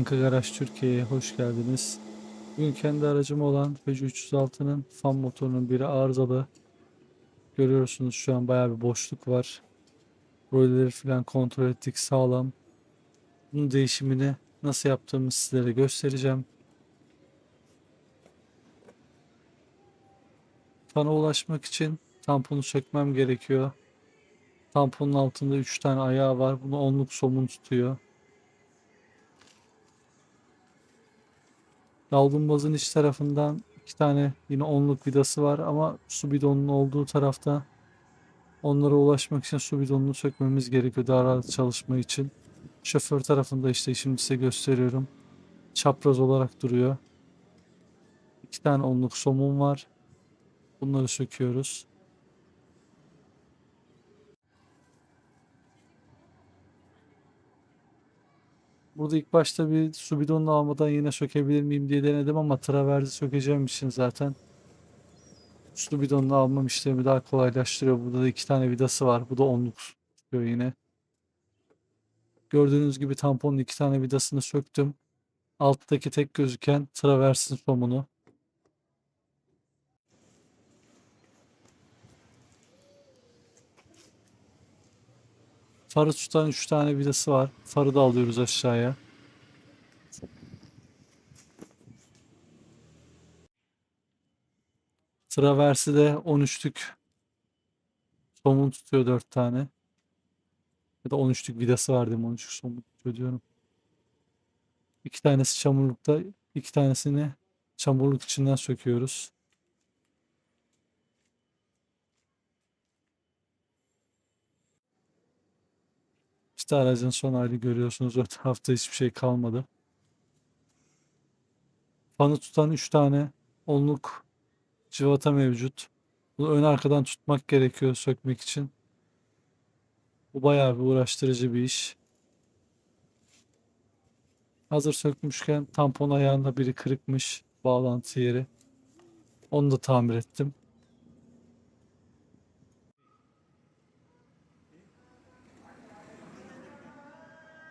Kanka Garaj Türkiye'ye hoş geldiniz. Bugün kendi aracım olan Peugeot 306'nın fan motorunun biri arızalı. Görüyorsunuz şu an bayağı bir boşluk var. Rolleri falan kontrol ettik sağlam. Bunun değişimini nasıl yaptığımı sizlere göstereceğim. Fana ulaşmak için tamponu sökmem gerekiyor. Tamponun altında 3 tane ayağı var. Bunu onluk somun tutuyor. Dalgınbazın iç tarafından iki tane yine onluk vidası var ama su bidonunun olduğu tarafta onlara ulaşmak için su bidonunu sökmemiz gerekiyor daha rahat çalışma için. Şoför tarafında işte şimdi size gösteriyorum. Çapraz olarak duruyor. İki tane onluk somun var. Bunları söküyoruz. Burada ilk başta bir su bidonunu almadan yine sökebilir miyim diye denedim ama traverzi sökeceğim için zaten su bidonunu almam işlemi daha kolaylaştırıyor. Burada da iki tane vidası var. Bu da onluk tutuyor yine. Gördüğünüz gibi tamponun iki tane vidasını söktüm. Alttaki tek gözüken traversin somunu. Farı tutan 3 tane vidası var. Farı da alıyoruz aşağıya. Traversi de 13'lük somun tutuyor 4 tane. Ya da 13'lük vidası var diyeyim 13'lük somun tutuyor diyorum. İki tanesi çamurlukta, iki tanesini çamurluk içinden söküyoruz. İşte aracın son hali görüyorsunuz. O tarafta hiçbir şey kalmadı. Fanı tutan 3 tane onluk cıvata mevcut. Bunu ön arkadan tutmak gerekiyor sökmek için. Bu bayağı bir uğraştırıcı bir iş. Hazır sökmüşken tampon ayağında biri kırıkmış bağlantı yeri. Onu da tamir ettim.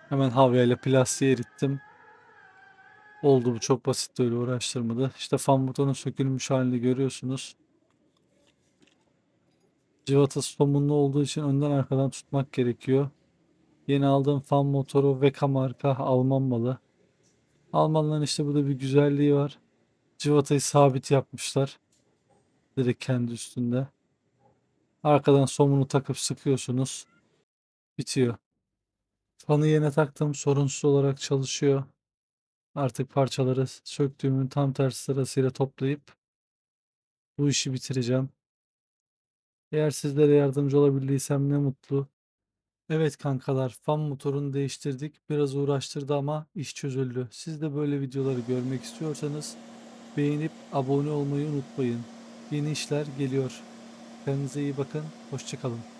Hemen havyayla plastiği erittim. Oldu bu çok basit öyle uğraştırmadı. İşte fan motorunun sökülmüş halini görüyorsunuz. Civatası somunlu olduğu için önden arkadan tutmak gerekiyor. Yeni aldığım fan motoru Veka marka Alman malı. Almanların işte burada bir güzelliği var. Civatayı sabit yapmışlar. Direkt kendi üstünde. Arkadan somunu takıp sıkıyorsunuz. Bitiyor. Fanı yine taktım. Sorunsuz olarak çalışıyor. Artık parçaları söktüğümün tam tersi sırasıyla toplayıp bu işi bitireceğim. Eğer sizlere yardımcı olabildiysem ne mutlu. Evet kankalar, fan motorunu değiştirdik. Biraz uğraştırdı ama iş çözüldü. Siz de böyle videoları görmek istiyorsanız beğenip abone olmayı unutmayın. Yeni işler geliyor. Kendinize iyi bakın. Hoşçakalın.